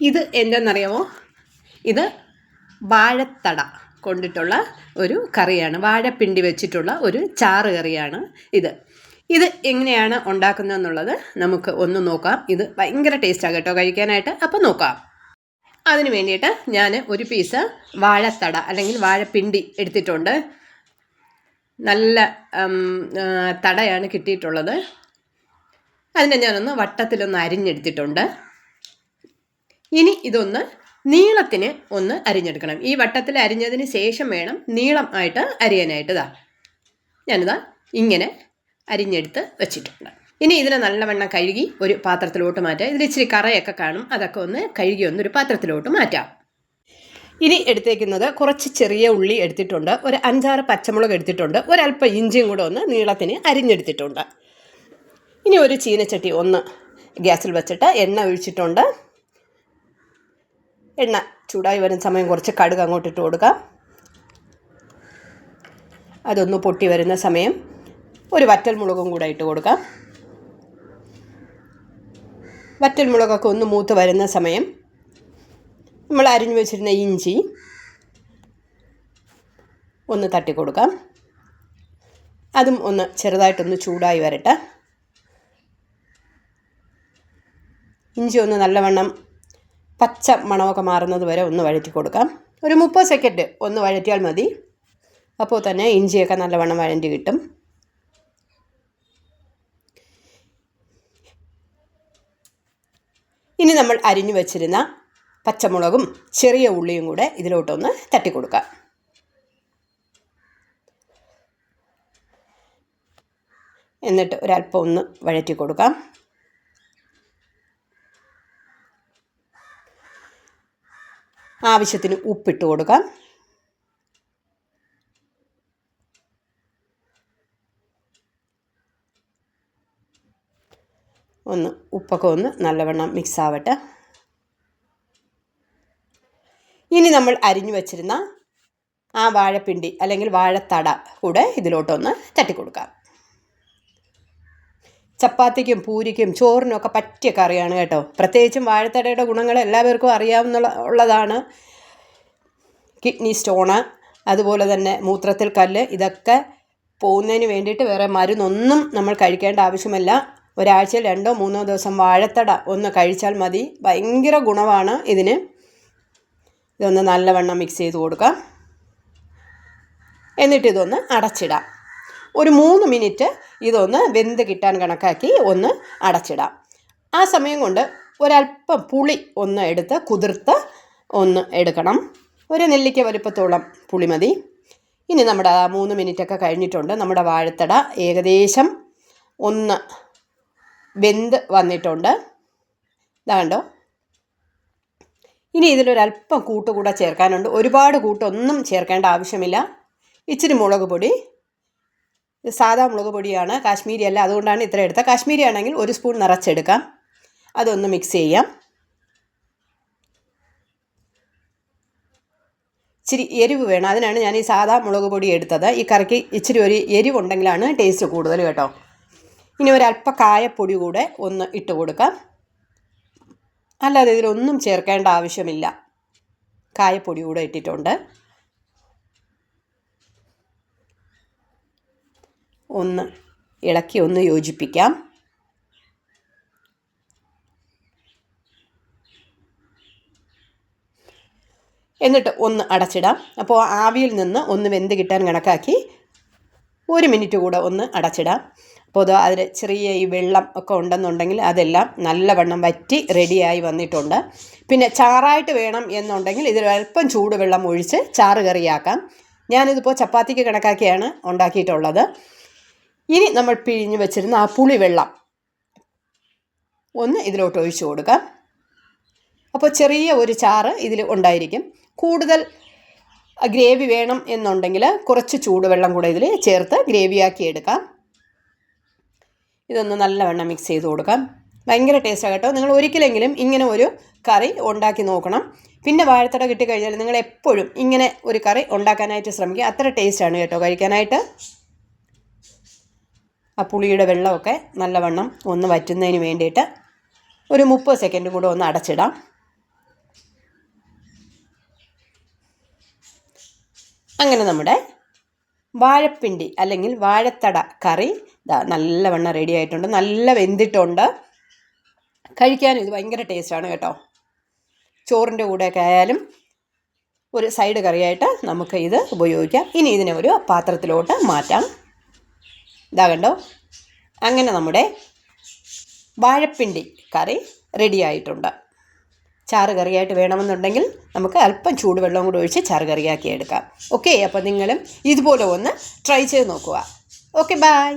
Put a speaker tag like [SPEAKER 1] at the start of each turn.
[SPEAKER 1] ഇത് എന്തെന്നറിയാമോ? ഇത് വാഴത്തട കൊണ്ടിട്ടുള്ള ഒരു കറിയാണ്. വാഴപ്പിണ്ടി വെച്ചിട്ടുള്ള ഒരു ചാറ് കറിയാണ് ഇത്. ഇത് എങ്ങനെയാണ് ഉണ്ടാക്കുന്നതെന്നുള്ളത് നമുക്ക് ഒന്ന് നോക്കാം. ഇത് ഭയങ്കര ടേസ്റ്റാണ് കേട്ടോ കഴിക്കാനായിട്ട്. അപ്പോൾ നോക്കാം. അതിന് വേണ്ടിയിട്ട് ഞാൻ ഒരു പീസ് വാഴത്തട അല്ലെങ്കിൽ വാഴപ്പിണ്ടി എടുത്തിട്ടുണ്ട്. നല്ല തടയാണ് കിട്ടിയിട്ടുള്ളത്. അതിനെ ഞാനൊന്ന് വട്ടത്തിലൊന്ന് അരിഞ്ഞെടുത്തിട്ടുണ്ട്. ഇനി ഇതൊന്ന് നീളത്തിന് ഒന്ന് അരിഞ്ഞെടുക്കണം. ഈ വട്ടത്തിൽ അരിഞ്ഞതിന് ശേഷം വേണം നീളം ആയിട്ട് അരിയാനായിട്ട് ഇതാ. ഞാനിതാ ഇങ്ങനെ അരിഞ്ഞെടുത്ത് വെച്ചിട്ടുണ്ട്. ഇനി ഇതിനെ നല്ലവണ്ണം കഴുകി ഒരു പാത്രത്തിലോട്ട് മാറ്റാം. ഇതിൽ ഇച്ചിരി കറയൊക്കെ കാണും. അതൊക്കെ ഒന്ന് കഴുകി ഒന്ന് ഒരു പാത്രത്തിലോട്ട് മാറ്റാം. ഇനി എടുത്തേക്കുന്നത് കുറച്ച് ചെറിയ ഉള്ളി എടുത്തിട്ടുണ്ട്. ഒരു അഞ്ചാറ് പച്ചമുളക് എടുത്തിട്ടുണ്ട്. ഒരല്പം ഇഞ്ചിയും കൂടെ ഒന്ന് നീളത്തിന് അരിഞ്ഞെടുത്തിട്ടുണ്ട്. ഇനി ഒരു ചീനച്ചട്ടി ഒന്ന് ഗ്യാസിൽ വെച്ചിട്ട് എണ്ണ ഒഴിച്ചിട്ടുണ്ട്. എണ്ണ ചൂടായി വരുന്ന സമയം കുറച്ച് കടുക് അങ്ങോട്ട് ഇട്ട് കൊടുക്കാം. അതൊന്ന് പൊട്ടി വരുന്ന സമയം ഒരു വറ്റൽ മുളകും കൂടെ ഇട്ട് കൊടുക്കാം. വറ്റൽ മുളകൊക്കെ ഒന്ന് മൂത്ത് വരുന്ന സമയം നമ്മൾ അരിഞ്ഞു വെച്ചിരുന്ന ഇഞ്ചി ഒന്ന് തട്ടി കൊടുക്കാം. അതും ഒന്ന് ചെറുതായിട്ടൊന്ന് ചൂടായി വരട്ടെ. ഇഞ്ചി ഒന്ന് നല്ലവണ്ണം പച്ച മണമൊക്കെ മാറുന്നത് വരെ ഒന്ന് വഴറ്റി കൊടുക്കാം. ഒരു മുപ്പത് സെക്കൻഡ് ഒന്ന് വഴറ്റിയാൽ മതി. അപ്പോൾ തന്നെ ഇഞ്ചിയൊക്കെ നല്ലവണ്ണം വഴറ്റി കിട്ടും. ഇനി നമ്മൾ അരിഞ്ഞു വെച്ചിരുന്ന പച്ചമുളകും ചെറിയ ഉള്ളിയും കൂടെ ഇതിലോട്ടൊന്ന് തട്ടിക്കൊടുക്കാം എന്നിട്ട് ഒരല്പം ഒന്ന് വഴറ്റി കൊടുക്കാം. ആവശ്യത്തിന് ഉപ്പിട്ട് കൊടുക്കാം. ഒന്ന് ഉപ്പൊക്കെ ഒന്ന് നല്ലവണ്ണം മിക്സ് ആവട്ടെ. ഇനി നമ്മൾ അരിഞ്ഞു വച്ചിരുന്ന ആ വാഴപ്പിണ്ടി അല്ലെങ്കിൽ വാഴത്തട കൂടെ ഇതിലോട്ടൊന്ന് തട്ടിക്കൊടുക്കാം. ചപ്പാത്തിക്കും പൂരിക്കും ചോറിനൊക്കെ പറ്റിയ കറിയാണ് കേട്ടോ. പ്രത്യേകിച്ചും വാഴത്തടയുടെ ഗുണങ്ങൾ എല്ലാവർക്കും അറിയാവുന്ന ഉള്ളതാണ്. കിഡ്നി സ്റ്റോണ് അതുപോലെ തന്നെ മൂത്രത്തിൽ കല്ല് ഇതൊക്കെ പോകുന്നതിന് വേണ്ടിയിട്ട് വേറെ മരുന്നൊന്നും നമ്മൾ കഴിക്കേണ്ട ആവശ്യമില്ല. ഒരാഴ്ചയിൽ രണ്ടോ മൂന്നോ ദിവസം വാഴത്തട ഒന്ന് കഴിച്ചാൽ മതി. ഭയങ്കര ഗുണമാണ് ഇതിന്. ഇതൊന്ന് നല്ലവണ്ണം മിക്സ് ചെയ്ത് കൊടുക്കാം. എന്നിട്ട് ഇതൊന്ന് അടച്ചിടാം. ഒരു മൂന്ന് മിനിറ്റ് ഇതൊന്ന് വെന്ത് കിട്ടാൻ കണക്കാക്കി ഒന്ന് അടച്ചിടാം. ആ സമയം കൊണ്ട് ഒരല്പം പുളി ഒന്ന് എടുത്ത് കുതിർത്ത് ഒന്ന് എടുക്കണം. ഒരു നെല്ലിക്ക വലുപ്പത്തോളം പുളി മതി. ഇനി നമ്മുടെ മൂന്ന് മിനിറ്റൊക്കെ കഴിഞ്ഞിട്ടുണ്ട്. നമ്മുടെ വാഴത്തട ഏകദേശം ഒന്ന് വെന്ത് വന്നിട്ടുണ്ട്. ഇതാണ്ടോ ഇനി ഇതിലൊരല്പം കൂട്ട് കൂടെ ചേർക്കാനുണ്ട്. ഒരുപാട് കൂട്ടൊന്നും ചേർക്കേണ്ട ആവശ്യമില്ല. ഇച്ചിരി മുളക് പൊടി ഇത് സാധാ മുളക് പൊടിയാണ് കാശ്മീരി അല്ല അതുകൊണ്ടാണ് ഇത്ര എടുത്തത്. കാശ്മീരി ആണെങ്കിൽ ഒരു സ്പൂൺ നിറച്ചെടുക്കാം. അതൊന്ന് മിക്സ് ചെയ്യാം. ഇച്ചിരി എരിവ് വേണം. അതിനാണ് ഞാൻ ഈ സാധാ മുളക് പൊടി എടുത്തത്. ഈ കറിക്ക് ഇച്ചിരി ഒരു എരിവുണ്ടെങ്കിലാണ് ടേസ്റ്റ് കൂടുതൽ കേട്ടോ. ഇനി ഒരല്പ കായപ്പൊടി കൂടെ ഒന്ന് ഇട്ട് കൊടുക്കാം. അല്ലാതെ ഇതിലൊന്നും ചേർക്കേണ്ട ആവശ്യമില്ല. കായപ്പൊടി കൂടെ ഇട്ടിട്ടുണ്ട്. ഒന്ന് ഇളക്കി ഒന്ന് യോജിപ്പിക്കാം. എന്നിട്ട് ഒന്ന് അടച്ചിടാം. അപ്പോൾ ആവിയിൽ നിന്ന് ഒന്ന് വെന്ത് കിട്ടാൻ കണക്കാക്കി ഒരു മിനിറ്റ് കൂടെ ഒന്ന് അടച്ചിടാം. അപ്പോൾ അത് അതിൽ ചെറിയ ഈ വെള്ളം ഒക്കെ ഉണ്ടെന്നുണ്ടെങ്കിൽ അതെല്ലാം നല്ലവണ്ണം വറ്റി റെഡിയായി വന്നിട്ടുണ്ട്. പിന്നെ ചാറായിട്ട് വേണം എന്നുണ്ടെങ്കിൽ ഇതിൽ അല്പം ചൂടുവെള്ളം ഒഴിച്ച് ചാറ് കറിയാക്കാം. ഞാനിതിപ്പോൾ ചപ്പാത്തിക്ക് കണക്കാക്കിയാണ് ഉണ്ടാക്കിയിട്ടുള്ളത്. ഇനി നമ്മൾ പിഴിഞ്ഞു വെച്ചിരുന്ന ആ പുളിവെള്ളം ഒന്ന് ഇതിലോട്ട് ഒഴിച്ചു കൊടുക്കാം അപ്പോൾ ചെറിയ ഒരു ചാറ് ഇതിൽ ഉണ്ടായിരിക്കും. കൂടുതൽ ഗ്രേവി വേണം എന്നുണ്ടെങ്കിൽ കുറച്ച് ചൂടുവെള്ളം കൂടെ ഇതിൽ ചേർത്ത് ഗ്രേവിയാക്കി എടുക്കാം. ഇതൊന്ന് നല്ലവണ്ണം മിക്സ് ചെയ്ത് കൊടുക്കാം. ഭയങ്കര ടേസ്റ്റാണ് കേട്ടോ. നിങ്ങൾ ഒരിക്കലെങ്കിലും ഇങ്ങനെ ഒരു കറി ഉണ്ടാക്കി നോക്കണം. പിന്നെ വാഴത്തട കിട്ടിക്കഴിഞ്ഞാൽ നിങ്ങൾ എപ്പോഴും ഇങ്ങനെ ഒരു കറി ഉണ്ടാക്കാനായിട്ട് ശ്രമിക്കുക. അത്ര ടേസ്റ്റാണ് കേട്ടോ കഴിക്കാനായിട്ട്. ആ പുളിയുടെ വെള്ളമൊക്കെ നല്ലവണ്ണം ഒന്ന് വറ്റുന്നതിന് വേണ്ടിയിട്ട് ഒരു മുപ്പത് സെക്കൻഡ് കൂടെ ഒന്ന് അടച്ചിടാം. അങ്ങനെ നമ്മുടെ വാഴപ്പിണ്ടി അല്ലെങ്കിൽ വാഴത്തട കറി നല്ലവണ്ണം റെഡി ആയിട്ടുണ്ട്. നല്ല വെന്തിട്ടുണ്ട്. കഴിക്കാൻ ഇത് ഭയങ്കര ടേസ്റ്റാണ് കേട്ടോ. ചോറിന്റെ കൂടെയൊക്കെ ആയാലും ഒരു സൈഡ് കറിയായിട്ട് നമുക്ക് ഇത് ഉപയോഗിക്കാം. ഇനി ഇതിനെ ഒരു പാത്രത്തിലോട്ട് മാറ്റാം. ഇതാ കണ്ടോ? അങ്ങനെ നമ്മുടെ വാഴപ്പിണ്ടി കറി റെഡി ആയിട്ടുണ്ട്. ചാറ് കറിയായിട്ട് വേണമെന്നുണ്ടെങ്കിൽ നമുക്ക് അല്പം ചൂടുവെള്ളം കൂടി ഒഴിച്ച് ചാറ് കറിയാക്കി എടുക്കാം ഓക്കെ അപ്പോൾ നിങ്ങളും ഇതുപോലെ ഒന്ന് ട്രൈ ചെയ്ത് നോക്കുക. Okay bye